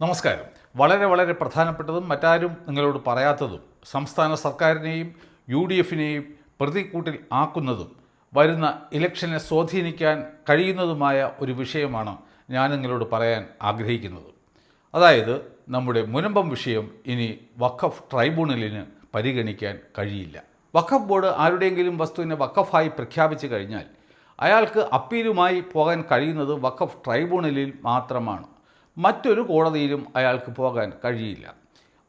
നമസ്കാരം. വളരെ വളരെ പ്രധാനപ്പെട്ടതും മറ്റാരും നിങ്ങളോട് പറയാത്തതും സംസ്ഥാന സർക്കാരിനെയും യു ഡി എഫിനെയും പ്രതിക്കൂട്ടിൽ ആക്കുന്നതും വരുന്ന ഇലക്ഷനെ സ്വാധീനിക്കാൻ കഴിയുന്നതുമായ ഒരു വിഷയമാണ് ഞാൻ നിങ്ങളോട് പറയാൻ ആഗ്രഹിക്കുന്നത്. അതായത് നമ്മുടെ മുനമ്പം വിഷയം ഇനി വഖഫ് ട്രൈബ്യൂണലിന് പരിഗണിക്കാൻ കഴിയില്ല. വഖഫ് ബോർഡ് ആരുടെയെങ്കിലും വസ്തുവിനെ വഖഫായി പ്രഖ്യാപിച്ചു കഴിഞ്ഞാൽ അയാൾക്ക് അപ്പീലുമായി പോകാൻ കഴിയുന്നത് വഖഫ് ട്രൈബ്യൂണലിൽ മാത്രമാണ്. മറ്റൊരു കോടതിയിലും അയാൾക്ക് പോകാൻ കഴിയില്ല.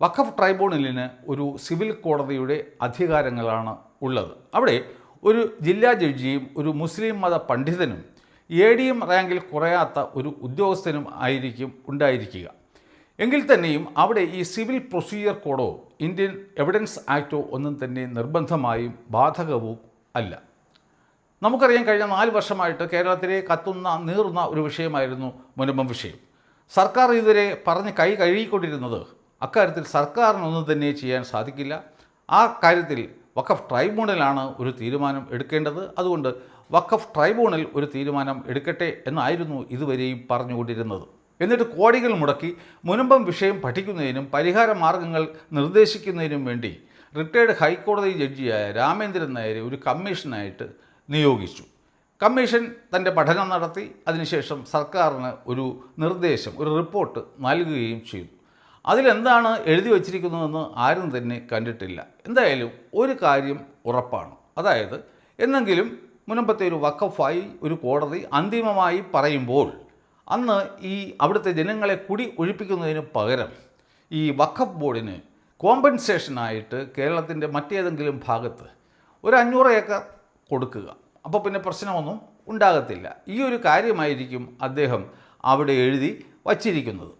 വഖഫ് ട്രൈബ്യൂണലിന് ഒരു സിവിൽ കോടതിയുടെ അധികാരങ്ങളാണ് ഉള്ളത്. അവിടെ ഒരു ജില്ലാ ജഡ്ജിയും ഒരു മുസ്ലിം മത പണ്ഡിതനും എ ഡി എം റാങ്കിൽ കുറയാത്ത ഒരു ഉദ്യോഗസ്ഥനും ആയിരിക്കും ഉണ്ടായിരിക്കുക. എങ്കിൽ തന്നെയും അവിടെ ഈ സിവിൽ പ്രൊസീജിയർ കോഡോ ഇന്ത്യൻ എവിഡൻസ് ആക്റ്റോ ഒന്നും തന്നെ നിർബന്ധമായും ബാധകവും അല്ല. നമുക്കറിയാം കഴിഞ്ഞ നാല് വർഷമായിട്ട് കേരളത്തിലെ കത്തുന്ന നീറുന്ന ഒരു വിഷയമായിരുന്നു മുനമ്പം വിഷയം. സർക്കാർ ഇതുവരെ പറഞ്ഞ് കൈ കഴുകിക്കൊണ്ടിരുന്നത് അക്കാര്യത്തിൽ സർക്കാരിനൊന്നും തന്നെ ചെയ്യാൻ സാധിക്കില്ല. ആ കാര്യത്തിൽ വഖഫ് ട്രൈബ്യൂണലാണ് ഒരു തീരുമാനം എടുക്കേണ്ടത്. അതുകൊണ്ട് വഖഫ് ട്രൈബ്യൂണൽ ഒരു തീരുമാനം എടുക്കട്ടെ എന്നായിരുന്നു ഇതുവരെയും പറഞ്ഞുകൊണ്ടിരുന്നത്. എന്നിട്ട് കോടികൾ മുടക്കി മുനമ്പം വിഷയം പഠിക്കുന്നതിനും പരിഹാര മാർഗങ്ങൾ നിർദ്ദേശിക്കുന്നതിനും വേണ്ടി റിട്ടയർഡ് ഹൈക്കോടതി ജഡ്ജിയായ രാമേന്ദ്രൻ നായരെ ഒരു കമ്മീഷനായിട്ട് നിയോഗിച്ചു. കമ്മീഷൻ തന്റെ പഠനം നടത്തി അതിനുശേഷം സർക്കാരിന് ഒരു നിർദ്ദേശം ഒരു റിപ്പോർട്ട് നൽകുകയും ചെയ്തു. അതിലെന്താണ് എഴുതി വച്ചിരിക്കുന്നതെന്ന് ആരും തന്നെ കണ്ടിട്ടില്ല. എന്തായാലും ഒരു കാര്യം ഉറപ്പാണ്. അതായത് എന്നെങ്കിലും മുനമ്പത്തെ ഒരു വക്കഫായി ഒരു കോടതി അന്തിമമായി പറയുമ്പോൾ അന്ന് ഈ അവിടുത്തെ ജനങ്ങളെ കുടി ഒഴിപ്പിക്കുന്നതിന് പകരം ഈ വഖഫ് ബോർഡിന് കോമ്പൻസേഷനായിട്ട് കേരളത്തിന്റെ മറ്റേതെങ്കിലും ഭാഗത്ത് ഒരു അഞ്ഞൂറ് ഏക്കർ കൊടുക്കുക. അപ്പോൾ പിന്നെ പ്രശ്നമൊന്നും ഉണ്ടാകത്തില്ല. ഈ ഒരു കാര്യമായിരിക്കും അദ്ദേഹം അവിടെ എഴുതി വച്ചിരിക്കുന്നത്.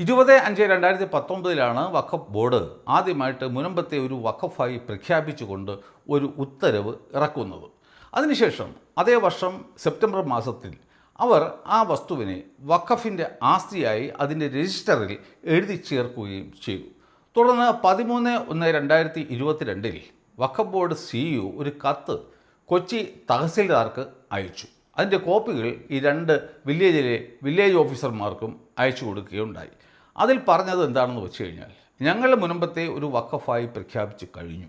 ഇരുപത് അഞ്ച് രണ്ടായിരത്തി പത്തൊമ്പതിലാണ് വഖഫ് ബോർഡ് ആദ്യമായിട്ട് മുനമ്പത്തെ ഒരു വഖഫായി പ്രഖ്യാപിച്ചുകൊണ്ട് ഒരു ഉത്തരവ് ഇറക്കുന്നത്. അതിനുശേഷം അതേ വർഷം സെപ്റ്റംബർ മാസത്തിൽ അവർ ആ വസ്തുവിനെ വഖഫിന്റെ ആസ്തിയായി അതിന്റെ രജിസ്റ്ററിൽ എഴുതി ചേർക്കുകയും ചെയ്തു. തുടർന്ന് പതിമൂന്ന് ഒന്ന് രണ്ടായിരത്തി ഇരുപത്തിരണ്ടിൽ വഖഫ് ബോർഡ് സിഇഒ ഒരു കത്ത് കൊച്ചി തഹസിൽദാർക്ക് അയച്ചു. അതിന്റെ കോപ്പികൾ ഈ രണ്ട് വില്ലേജിലെ വില്ലേജ് ഓഫീസർമാർക്കും അയച്ചു കൊടുക്കുകയുണ്ടായി. അതിൽ പറഞ്ഞത് എന്താണെന്ന് വെച്ച് കഴിഞ്ഞാൽ ഞങ്ങളുടെ മുനമ്പത്തെ ഒരു വക്കഫായി പ്രഖ്യാപിച്ചു കഴിഞ്ഞു.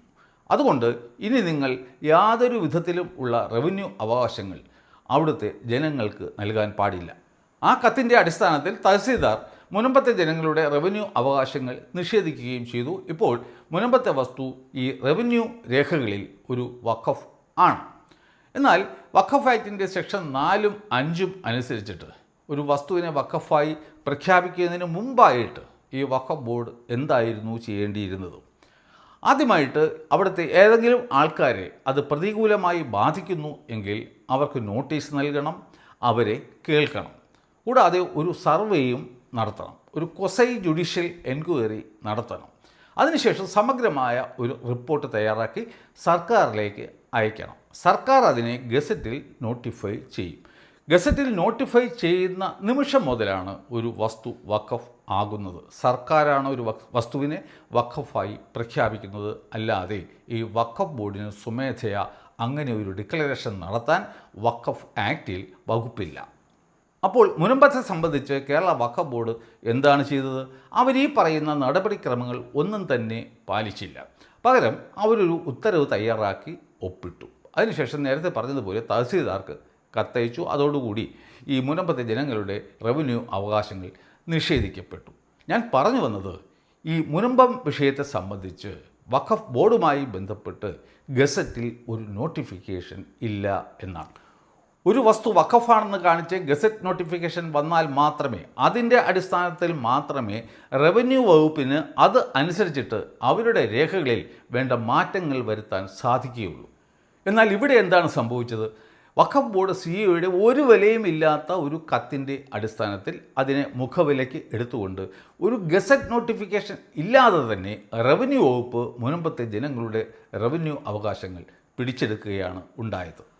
അതുകൊണ്ട് ഇനി നിങ്ങൾ യാതൊരു വിധത്തിലും ഉള്ള റവന്യൂ അവകാശങ്ങൾ അവിടുത്തെ ജനങ്ങൾക്ക് നൽകാൻ പാടില്ല. ആ കത്തിന്റെ അടിസ്ഥാനത്തിൽ തഹസീൽദാർ മുനമ്പത്തെ ജനങ്ങളുടെ റവന്യൂ അവകാശങ്ങൾ നിഷേധിക്കുകയും ചെയ്തു. ഇപ്പോൾ മുനമ്പത്തെ വസ്തു ഈ റവന്യൂ രേഖകളിൽ ഒരു വഖഫ് ആണ്. എന്നാൽ വഖഫ് ആക്ടിന്റെ സെക്ഷൻ നാലും അഞ്ചും അനുസരിച്ചിട്ട് ഒരു വസ്തുവിനെ വഖഫായി പ്രഖ്യാപിക്കുന്നതിന് മുമ്പായിട്ട് ഈ വഖഫ് ബോർഡ് എന്തായിരുന്നു ചെയ്യേണ്ടിയിരുന്നത്? ആദ്യമായിട്ട് അവിടുത്തെ ഏതെങ്കിലും ആൾക്കാരെ അത് പ്രതികൂലമായി ബാധിക്കുന്നു എങ്കിൽ അവർക്ക് നോട്ടീസ് നൽകണം അവരെ കേൾക്കണം. കൂടാതെ ഒരു സർവേയും നടത്തണം ഒരു കൊസൈ ജുഡീഷ്യൽ എൻക്വയറി നടത്തണം. അതിനുശേഷം സമഗ്രമായ ഒരു റിപ്പോർട്ട് തയ്യാറാക്കി സർക്കാരിലേക്ക് അയക്കണം. സർക്കാർ അതിനെ ഗസറ്റിൽ നോട്ടിഫൈ ചെയ്യും. ഗസറ്റിൽ നോട്ടിഫൈ ചെയ്യുന്ന നിമിഷം മുതലാണ് ഒരു വസ്തു വഖഫ് ആകുന്നത്. സർക്കാരാണ് ഒരു വസ്തുവിനെ വഖഫായി പ്രഖ്യാപിക്കുന്നത്. അല്ലാതെ ഈ വഖഫ് ബോർഡിന് സ്വമേധയാ അങ്ങനെ ഒരു ഡിക്ലറേഷൻ നടത്താൻ വഖഫ് ആക്റ്റിൽ വകുപ്പില്ല. അപ്പോൾ മുനമ്പത്തെ സംബന്ധിച്ച് കേരള വഖഫ് ബോർഡ് എന്താണ് ചെയ്തത്? അവർ ഈ പറയുന്ന നടപടിക്രമങ്ങൾ ഒന്നും തന്നെ പാലിച്ചില്ല. പകരം അവരൊരു ഉത്തരവ് തയ്യാറാക്കി ഒപ്പിട്ടു. അതിനുശേഷം നേരത്തെ പറഞ്ഞതുപോലെ തഹസീൽദാർക്ക് കത്തയച്ചു. അതോടുകൂടി ഈ മുനമ്പത്തെ ജനങ്ങളുടെ റവന്യൂ അവകാശങ്ങൾ നിഷേധിക്കപ്പെട്ടു. ഞാൻ പറഞ്ഞു വന്നത് ഈ മുനമ്പം വിഷയത്തെ സംബന്ധിച്ച് വഖഫ് ബോർഡുമായി ബന്ധപ്പെട്ട് ഗസറ്റിൽ ഒരു നോട്ടിഫിക്കേഷൻ ഇല്ല എന്നാണ്. ഒരു വസ്തു വഖഫാണെന്ന് കാണിച്ച് ഗസറ്റ് നോട്ടിഫിക്കേഷൻ വന്നാൽ മാത്രമേ അതിന്റെ അടിസ്ഥാനത്തിൽ മാത്രമേ റവന്യൂ വകുപ്പിന് അത് അനുസരിച്ചിട്ട് അവരുടെ രേഖകളിൽ വേണ്ട മാറ്റങ്ങൾ വരുത്താൻ സാധിക്കുകയുള്ളൂ. എന്നാൽ ഇവിടെ എന്താണ് സംഭവിച്ചത്? വഖഫ് ബോർഡ് സിഇഒയുടെ ഒരു വിലയും ഇല്ലാത്ത ഒരു കത്തിന്റെ അടിസ്ഥാനത്തിൽ അതിനെ മുഖവിലയ്ക്ക് എടുത്തുകൊണ്ട് ഒരു ഗസറ്റ് നോട്ടിഫിക്കേഷൻ ഇല്ലാതെ തന്നെ റവന്യൂ വകുപ്പ് മുനമ്പത്തെ ജനങ്ങളുടെ റവന്യൂ അവകാശങ്ങൾ പിടിച്ചെടുക്കുകയാണ് ഉണ്ടായത്.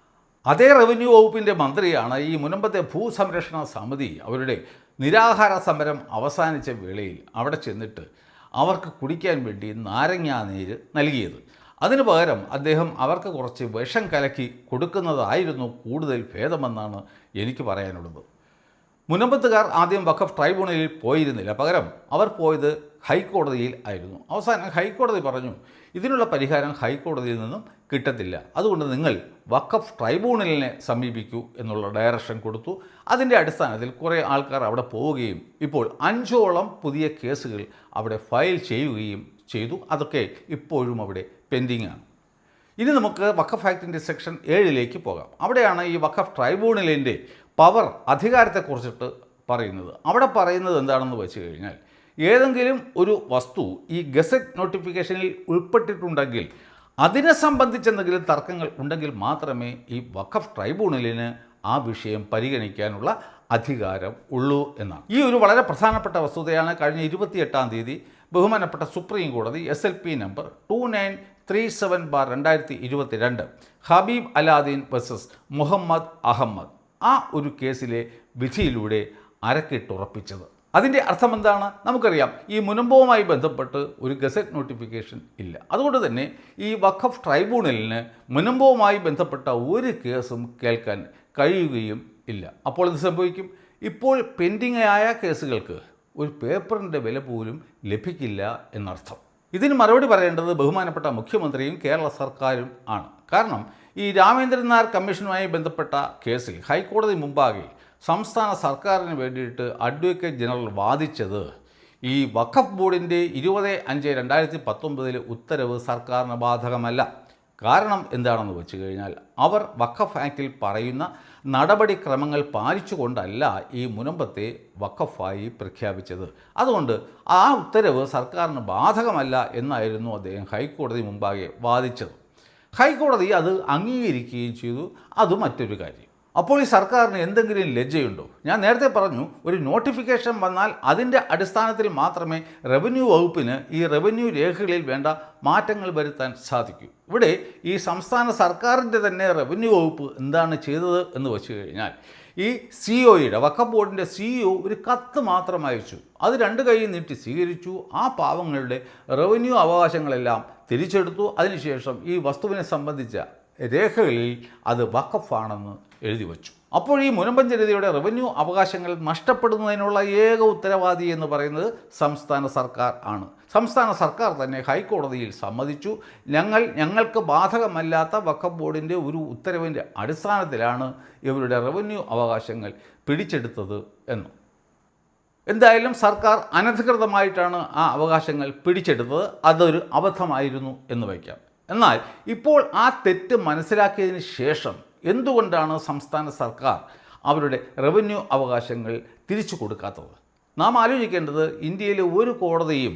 അതേ റവന്യൂ വകുപ്പിന്റെ മന്ത്രിയാണ് ഈ മുനമ്പത്തെ ഭൂസംരക്ഷണ സമിതി അവരുടെ നിരാഹാര സമരം അവസാനിച്ച വേളയിൽ അവിടെ ചെന്നിട്ട് അവർക്ക് കുടിക്കാൻ വേണ്ടി നാരങ്ങാ നീര് നൽകിയത്. അതിനു പകരം അദ്ദേഹം അവർക്ക് കുറച്ച് വിഷം കലക്കി കൊടുക്കുന്നതായിരുന്നു കൂടുതൽ ഭേദമെന്നാണ് എനിക്ക് പറയാനുള്ളത്. മുനമ്പത്തുകാർ ആദ്യം വഖഫ് ട്രൈബ്യൂണലിൽ പോയിരുന്നില്ല. പകരം അവർ പോയത് ഹൈക്കോടതിയിൽ ആയിരുന്നു. അവസാനം ഹൈക്കോടതി പറഞ്ഞു ഇതിനുള്ള പരിഹാരം ഹൈക്കോടതിയിൽ നിന്നും കിട്ടത്തില്ല. അതുകൊണ്ട് നിങ്ങൾ വഖഫ് ട്രൈബ്യൂണലിനെ സമീപിക്കൂ എന്നുള്ള ഡയറക്ഷൻ കൊടുത്തു. അതിന്റെ അടിസ്ഥാനത്തിൽ കുറേ ആൾക്കാർ അവിടെ പോവുകയും ഇപ്പോൾ അഞ്ചോളം പുതിയ കേസുകൾ അവിടെ ഫയൽ ചെയ്യുകയും ചെയ്തു. അതൊക്കെ ഇപ്പോഴും അവിടെ പെൻഡിങ് ആണ്. ഇനി നമുക്ക് വഖഫ് ആക്ടിന്റെ സെക്ഷൻ ഏഴിലേക്ക് പോകാം. അവിടെയാണ് ഈ വഖഫ് ട്രൈബ്യൂണലിന്റെ പവർ അധികാരത്തെക്കുറിച്ചിട്ട് പറയുന്നത്. അവിടെ പറയുന്നത് എന്താണെന്ന് വെച്ച് കഴിഞ്ഞാൽ ഏതെങ്കിലും ഒരു വസ്തു ഈ ഗസറ്റ് നോട്ടിഫിക്കേഷനിൽ ഉൾപ്പെട്ടിട്ടുണ്ടെങ്കിൽ അതിനെ സംബന്ധിച്ച് എന്തെങ്കിലും തർക്കങ്ങൾ ഉണ്ടെങ്കിൽ മാത്രമേ ഈ വഖഫ് ട്രൈബ്യൂണലിന് ആ വിഷയം പരിഗണിക്കാനുള്ള അധികാരം ഉള്ളൂ എന്നാണ്. ഈ ഒരു വളരെ പ്രധാനപ്പെട്ട വസ്തുതയാണ് കഴിഞ്ഞ ഇരുപത്തിയെട്ടാം തീയതി ബഹുമാനപ്പെട്ട സുപ്രീം കോടതി S L P number two nine three seven bar രണ്ടായിരത്തി ഇരുപത്തിരണ്ട് ഹബീബ് അലാദീൻ വേഴ്സസ് മുഹമ്മദ് അഹമ്മദ് ആ ഒരു കേസിലെ വിധിയിലൂടെ അരക്കിട്ടുറപ്പിച്ചത്. അതിന്റെ അർത്ഥം എന്താണ്? നമുക്കറിയാം. ഈ മുനമ്പവുമായി ബന്ധപ്പെട്ട് ഒരു ഗസറ്റ് നോട്ടിഫിക്കേഷൻ ഇല്ല. അതുകൊണ്ട് തന്നെ ഈ വഖഫ് ട്രൈബ്യൂണലിന് മുനമ്പവുമായി ബന്ധപ്പെട്ട ഒരു കേസും കേൾക്കാൻ കഴിയുകയും ഇല്ല. അപ്പോൾ ഇത് സംഭവിക്കും? ഇപ്പോൾ പെൻഡിങ് ആയ കേസുകൾക്ക് ഒരു പേപ്പറിന്റെ വില പോലും ലഭിക്കില്ല എന്നർത്ഥം. ഇതിന് മറുപടി പറയേണ്ടത് ബഹുമാനപ്പെട്ട മുഖ്യമന്ത്രിയും കേരള സർക്കാരും ആണ്. കാരണം ഈ രാമേന്ദ്രൻ നായർ കമ്മീഷനുമായി ബന്ധപ്പെട്ട കേസിൽ ഹൈക്കോടതി മുമ്പാകെ സംസ്ഥാന സർക്കാരിന് വേണ്ടിയിട്ട് അഡ്വക്കേറ്റ് ജനറൽ വാദിച്ചത് ഈ വഖഫ് ബോർഡിന്റെ ഇരുപത് അഞ്ച് രണ്ടായിരത്തി പത്തൊമ്പതിലെ ഉത്തരവ് സർക്കാരിന് ബാധകമല്ല. കാരണം എന്താണെന്ന് വെച്ച് കഴിഞ്ഞാൽ അവർ വഖഫ് ആക്റ്റിൽ പറയുന്ന നടപടിക്രമങ്ങൾ പാലിച്ചുകൊണ്ടല്ല ഈ മുനമ്പത്തെ വഖഫായി പ്രഖ്യാപിച്ചത്. അതുകൊണ്ട് ആ ഉത്തരവ് സർക്കാരിന് ബാധകമല്ല എന്നായിരുന്നു അദ്ദേഹം ഹൈക്കോടതി മുമ്പാകെ വാദിച്ചത്. ഹൈക്കോടതി അത് അംഗീകരിക്കുകയും ചെയ്തു. അത് മറ്റൊരു കാര്യം. അപ്പോൾ ഈ സർക്കാരിന് എന്തെങ്കിലും ലജ്ജയുണ്ടോ? ഞാൻ നേരത്തെ പറഞ്ഞു ഒരു നോട്ടിഫിക്കേഷൻ വന്നാൽ അതിന്റെ അടിസ്ഥാനത്തിൽ മാത്രമേ റവന്യൂ വകുപ്പിന് ഈ റവന്യൂ രേഖകളിൽ വേണ്ട മാറ്റങ്ങൾ വരുത്താൻ സാധിക്കൂ. ഇവിടെ ഈ സംസ്ഥാന സർക്കാരിന്റെ തന്നെ റവന്യൂ വകുപ്പ് എന്താണ് ചെയ്തത് എന്ന് വെച്ച് കഴിഞ്ഞാൽ ഈ സി ഒയുടെ വക്കം ബോർഡിന്റെ സിഇഒ ഒരു കത്ത് മാത്രം അയച്ചു. അത് രണ്ട് കൈ നീട്ടി സ്വീകരിച്ചു. ആ പാവങ്ങളുടെ റവന്യൂ അവകാശങ്ങളെല്ലാം തിരിച്ചെടുത്തു. അതിനുശേഷം ഈ വസ്തുവിനെ സംബന്ധിച്ച രേഖകളിൽ അത് വഖഫാണെന്ന് എഴുതി വച്ചു. അപ്പോൾ ഈ മുനമ്പഞ്ചരിതയുടെ റവന്യൂ അവകാശങ്ങൾ നഷ്ടപ്പെടുന്നതിനുള്ള ഏക ഉത്തരവാദി എന്ന് പറയുന്നത് സംസ്ഥാന സർക്കാർ ആണ്. സംസ്ഥാന സർക്കാർ തന്നെ ഹൈക്കോടതിയിൽ സമ്മതിച്ചു. ഞങ്ങൾ ഞങ്ങൾക്ക് ബാധകമല്ലാത്ത വഖഫ് ബോർഡിന്റെ ഒരു ഉത്തരവിന്റെ അടിസ്ഥാനത്തിലാണ് ഇവരുടെ റവന്യൂ അവകാശങ്ങൾ പിടിച്ചെടുത്തത് എന്ന്. എന്തായാലും സർക്കാർ അനധികൃതമായിട്ടാണ് ആ അവകാശങ്ങൾ പിടിച്ചെടുത്തത്. അതൊരു അബദ്ധമായിരുന്നു എന്ന് വയ്ക്കാം. എന്നാൽ ഇപ്പോൾ ആ തെറ്റ് മനസ്സിലാക്കിയതിന് ശേഷം എന്തുകൊണ്ടാണ് സംസ്ഥാന സർക്കാർ അവരുടെ റവന്യൂ അവകാശങ്ങൾ തിരിച്ചു കൊടുക്കാത്തത്? നാം ആലോചിക്കേണ്ടത് ഇന്ത്യയിലെ ഒരു കോടതിയും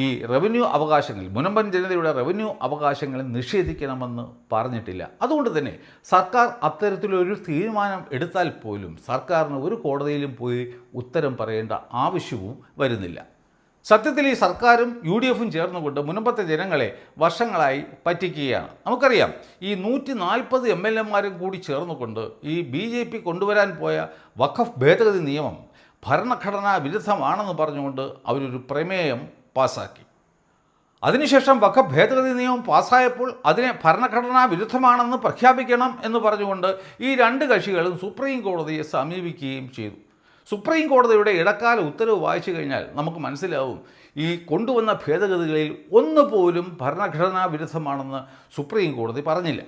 ഈ റവന്യൂ അവകാശങ്ങൾ മുനമ്പൻ ജനതയുടെ റവന്യൂ അവകാശങ്ങൾ നിഷേധിക്കണമെന്ന് പറഞ്ഞിട്ടില്ല. അതുകൊണ്ട് തന്നെ സർക്കാർ അത്തരത്തിലൊരു തീരുമാനം എടുത്താൽ പോലും സർക്കാരിന് ഒരു കോടതിയിലും പോയി ഉത്തരം പറയേണ്ട ആവശ്യവും വരുന്നില്ല. സത്യത്തിൽ ഈ സർക്കാരും യു ഡി എഫും ചേർന്നുകൊണ്ട് മുൻപത്തെ ജനങ്ങളെ വർഷങ്ങളായി പറ്റിക്കുകയാണ്. നമുക്കറിയാം ഈ നൂറ്റി നാൽപ്പത് എം എൽ എമാരും കൂടി ചേർന്നുകൊണ്ട് ഈ ബി ജെ പി കൊണ്ടുവരാൻ പോയ വഖഫ് ഭേദഗതി നിയമം ഭരണഘടനാ വിരുദ്ധമാണെന്ന് പറഞ്ഞുകൊണ്ട് അവരൊരു പ്രമേയം പാസാക്കി. അതിനുശേഷം വഖഫ് ഭേദഗതി നിയമം പാസ്സായപ്പോൾ അതിനെ ഭരണഘടനാ വിരുദ്ധമാണെന്ന് പ്രഖ്യാപിക്കണം എന്ന് പറഞ്ഞുകൊണ്ട് ഈ രണ്ട് കക്ഷികളും സുപ്രീം കോടതിയെ സമീപിക്കുകയും ചെയ്തു. സുപ്രീം കോടതിയുടെ ഇടക്കാല ഉത്തരവ് വായിച്ചു കഴിഞ്ഞാൽ നമുക്ക് മനസ്സിലാവും ഈ കൊണ്ടുവന്ന ഭേദഗതികളിൽ ഒന്നുപോലും ഭരണഘടനാ വിരുദ്ധമാണെന്ന് സുപ്രീം കോടതി പറഞ്ഞില്ല.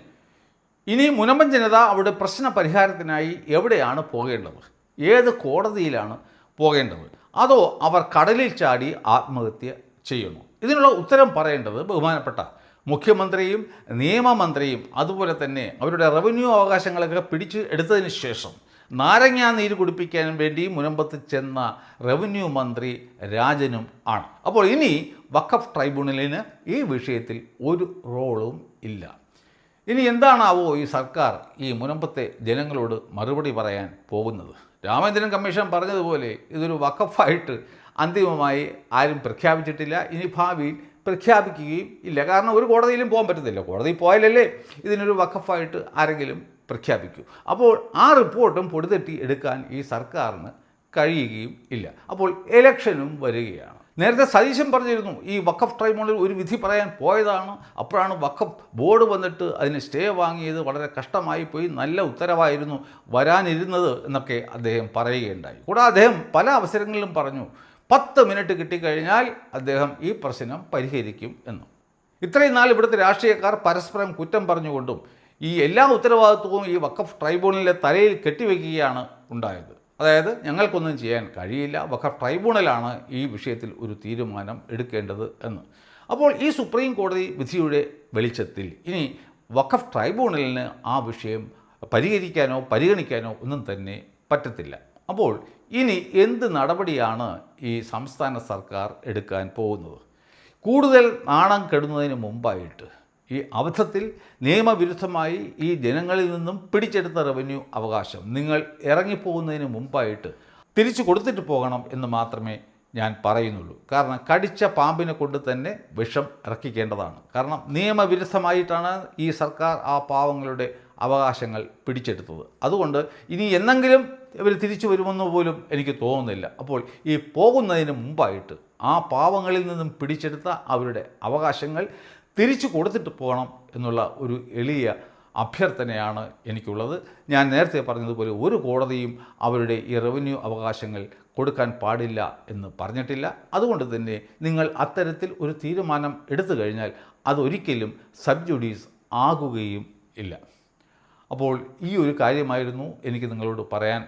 ഇനി മുനമ്പൻ ജനത അവിടെ പ്രശ്ന പരിഹാരത്തിനായി എവിടെയാണ് പോകേണ്ടത്? ഏത് കോടതിയിലാണ് പോകേണ്ടത്? അതോ അവർ കടലിൽ ചാടി ആത്മഹത്യ ചെയ്യുന്നു? ഇതിനുള്ള ഉത്തരം പറയേണ്ടത് ബഹുമാനപ്പെട്ട മുഖ്യമന്ത്രിയും നിയമമന്ത്രിയും അതുപോലെ തന്നെ അവരുടെ റവന്യൂ അവകാശങ്ങളൊക്കെ പിടിച്ച് എടുത്തതിന് ശേഷം നാരങ്ങാ നീര് കുടിപ്പിക്കാൻ വേണ്ടി മുനമ്പത്ത് ചെന്ന റവന്യൂ മന്ത്രി രാജനും ആണ്. അപ്പോൾ ഇനി വഖഫ് ട്രൈബ്യൂണലിന് ഈ വിഷയത്തിൽ ഒരു റോളും ഇല്ല. ഇനി എന്താണാവോ ഈ സർക്കാർ ഈ മുനമ്പത്തെ ജനങ്ങളോട് മറുപടി പറയാൻ പോകുന്നത്? രാമേന്ദ്രൻ കമ്മീഷൻ പറഞ്ഞതുപോലെ ഇതൊരു വഖഫായിട്ട് അന്തിമമായി ആരും പ്രഖ്യാപിച്ചിട്ടില്ല. ഇനി ഭാവിയിൽ പ്രഖ്യാപിക്കുകയും ഇല്ല. കാരണം ഒരു കോടതിയിലും പോകാൻ പറ്റത്തില്ല. കോടതി പോയാലല്ലേ ഇതിനൊരു വഖഫായിട്ട് ആരെങ്കിലും പ്രഖ്യാപിക്കൂ. അപ്പോൾ ആ റിപ്പോർട്ടും പൊടിതെട്ടി എടുക്കാൻ ഈ സർക്കാരിന് കഴിയുകയും ഇല്ല. അപ്പോൾ ഇലക്ഷനും വരികയാണ്. നേരത്തെ സതീശൻ പറഞ്ഞിരുന്നു ഈ വഖഫ് ട്രൈബ്യൂണൽ ഒരു വിധി പറയാൻ പോയതാണ്. അപ്പോഴാണ് വഖഫ് ബോർഡ് വന്നിട്ട് അതിന് സ്റ്റേ വാങ്ങിയത് വളരെ കഷ്ടമായി പോയി നല്ല ഉത്തരവായിരുന്നു വരാനിരുന്നത് എന്നൊക്കെ അദ്ദേഹം പറയുകയുണ്ടായി. കൂടാതെ അദ്ദേഹം പല അവസരങ്ങളിലും പറഞ്ഞു പത്ത് മിനിറ്റ് കിട്ടിക്കഴിഞ്ഞാൽ അദ്ദേഹം ഈ പ്രശ്നം പരിഹരിക്കും എന്ന്. ഇത്രയും നാൾ ഇവിടുത്തെ രാഷ്ട്രീയക്കാർ പരസ്പരം കുറ്റം പറഞ്ഞുകൊണ്ടും ഈ എല്ലാ ഉത്തരവാദിത്വവും ഈ വഖഫ് ട്രൈബ്യൂണലിന്റെ തലയിൽ കെട്ടിവെക്കുകയാണ് ഉണ്ടായത്. അതായത് ഞങ്ങൾക്കൊന്നും ചെയ്യാൻ കഴിയില്ല. വഖഫ് ട്രൈബ്യൂണലാണ് ഈ വിഷയത്തിൽ ഒരു തീരുമാനം എടുക്കേണ്ടത് എന്ന്. അപ്പോൾ ഈ സുപ്രീം കോടതി വിധിയുടെ വെളിച്ചത്തിൽ ഇനി വഖഫ് ട്രൈബ്യൂണലിന് ആ വിഷയം പരിഹരിക്കാനോ പരിഗണിക്കാനോ ഒന്നും തന്നെ പറ്റത്തില്ല. അപ്പോൾ ഇനി എന്ത് നടപടിയാണ് ഈ സംസ്ഥാന സർക്കാർ എടുക്കാൻ പോകുന്നത്? കൂടുതൽ നാണം കെടുന്നതിന് മുമ്പായിട്ട് ഈ അവധത്തിൽ നിയമവിരുദ്ധമായി ഈ ജനങ്ങളിൽ നിന്നും പിടിച്ചെടുത്ത റവന്യൂ അവകാശം. നിങ്ങൾ ഇറങ്ങിപ്പോകുന്നതിന് മുമ്പായിട്ട് തിരിച്ചു കൊടുത്തിട്ട് പോകണം എന്ന് മാത്രമേ ഞാൻ പറയുന്നുള്ളൂ. കാരണം കടിച്ച പാമ്പിനെ കൊണ്ട് തന്നെ വിഷം ഇറക്കിക്കേണ്ടതാണ്. കാരണം നിയമവിരുദ്ധമായിട്ടാണ് ഈ സർക്കാർ ആ പാവങ്ങളുടെ അവകാശങ്ങൾ പിടിച്ചെടുത്തത്. അതുകൊണ്ട് ഇനി എന്നെങ്കിലും ഇവർ തിരിച്ചു വരുമെന്ന് പോലും എനിക്ക് തോന്നുന്നില്ല. അപ്പോൾ ഈ പോകുന്നതിന് മുമ്പായിട്ട് ആ പാവങ്ങളിൽ നിന്നും പിടിച്ചെടുത്ത അവരുടെ അവകാശങ്ങൾ തിരിച്ചു കൊടുത്തിട്ട് പോകണം എന്നുള്ള ഒരു എളിയ അഭ്യർത്ഥനയാണ് എനിക്കുള്ളത്. ഞാൻ നേരത്തെ പറഞ്ഞതുപോലെ ഒരു കോടതിയും അവരുടെ ഈ റവന്യൂ അവകാശങ്ങൾ കൊടുക്കാൻ പാടില്ല എന്ന് പറഞ്ഞിട്ടില്ല. അതുകൊണ്ട് തന്നെ നിങ്ങൾ അത്തരത്തിൽ ഒരു തീരുമാനം എടുത്തു കഴിഞ്ഞാൽ അതൊരിക്കലും സബ്ജുഡീസ് ആകുകയും ഇല്ല. അപ്പോൾ ഈ ഒരു കാര്യമായിരുന്നു എനിക്ക് നിങ്ങളോട് പറയാൻ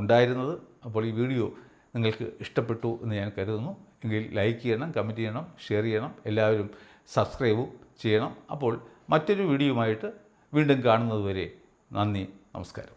ഉണ്ടായിരുന്നത്. അപ്പോൾ ഈ വീഡിയോ നിങ്ങൾക്ക് ഇഷ്ടപ്പെട്ടു എന്ന് ഞാൻ കരുതുന്നു. എങ്കിൽ ലൈക്ക് ചെയ്യണം കമന്റ് ചെയ്യണം ഷെയർ ചെയ്യണം. എല്ലാവരും സബ്സ്ക്രൈബും ചെയ്യണം. അപ്പോൾ മറ്റൊരു വീഡിയോയുമായിട്ട് വീണ്ടും കാണുന്നതുവരെ നന്ദി നമസ്കാരം.